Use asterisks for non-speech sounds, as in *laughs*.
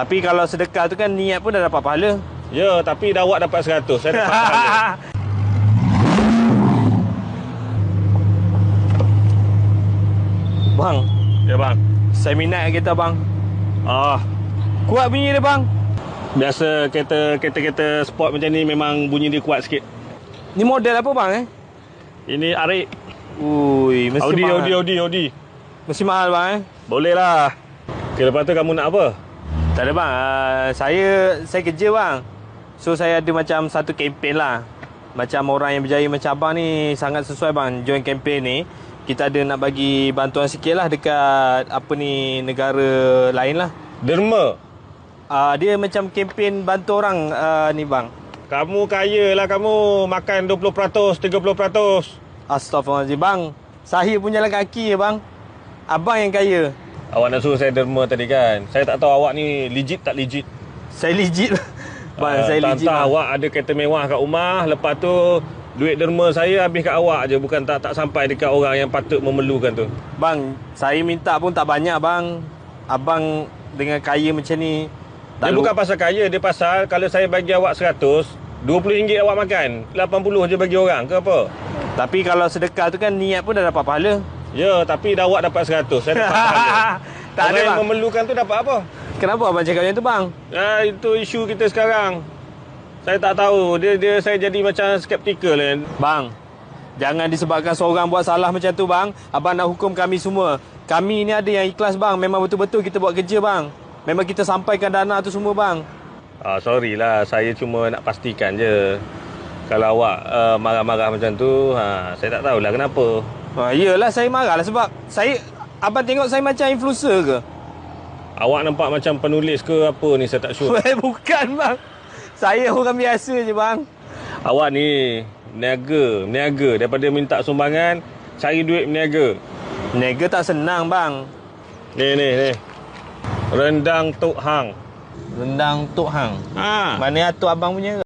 Tapi kalau sedekah tu kan niat pun dah dapat pahala. Ya, tapi dah awak dapat 100. Saya dapat pahala. *laughs* bang, Ya bang. saya minat kereta bang. Ah, Kuat bunyi dia bang. biasa kereta kereta-kereta sport macam ni memang bunyi dia kuat sikit. Ni model apa bang eh? Ini Arik. Ui, mesti Audi, mahal. Audi, Audi, Audi. Mesti mahal bang eh? Boleh lah. Okay, lepas tu kamu nak apa? Tak ada bang. Uh, saya saya kerja bang. So saya ada macam satu kempen lah. Macam orang yang berjaya macam abang ni sangat sesuai bang join kempen ni. Kita ada nak bagi bantuan sikit lah dekat apa ni negara lain lah. Derma. Uh, dia macam kempen bantu orang uh, ni bang. Kamu kaya lah kamu. Makan 20%, 30%. Astaghfirullahaladzim bang. Saya punya lah kaki ya bang. Abang yang kaya. Awak nak suruh saya derma tadi kan? Saya tak tahu awak ni legit tak legit. Saya legit. *laughs* bang, Ah, saya legit. Bang. awak ada kereta mewah kat rumah. Lepas tu duit derma saya habis kat awak je. Bukan tak tak sampai dekat orang yang patut memerlukan tu. Bang, saya minta pun tak banyak bang. Abang dengan kaya macam ni. Dia lu- bukan pasal kaya. Dia pasal kalau saya bagi awak 100, RM20 awak makan. 80 je bagi orang ke apa? Tapi kalau sedekah tu kan niat pun dah dapat pahala. Ya, tapi dah awak dapat 100. Saya dapat *laughs* tak orang ada yang bang. memerlukan tu dapat apa? Kenapa abang cakap macam tu bang? Ah, itu isu kita sekarang. Saya tak tahu. Dia dia saya jadi macam skeptikal kan. Bang, jangan disebabkan seorang buat salah macam tu bang. Abang nak hukum kami semua. Kami ni ada yang ikhlas bang. Memang betul-betul kita buat kerja bang. Memang kita sampaikan dana tu semua bang. Ah, sorry lah. Saya cuma nak pastikan je. Kalau awak uh, marah-marah macam tu, ha, saya tak tahulah kenapa. Ha, yelah saya marah lah sebab saya... Abang tengok saya macam influencer ke? Awak nampak macam penulis ke apa ni, saya tak sure. Weh, *laughs* Bukan bang. Saya orang biasa je bang. awak ni niaga, niaga. Daripada minta sumbangan, cari duit berniaga. Nega tak senang bang. Ni, ni, ni. Rendang Tok Hang. Rendang Tok Hang. Ha. Mana atuk abang punya ke?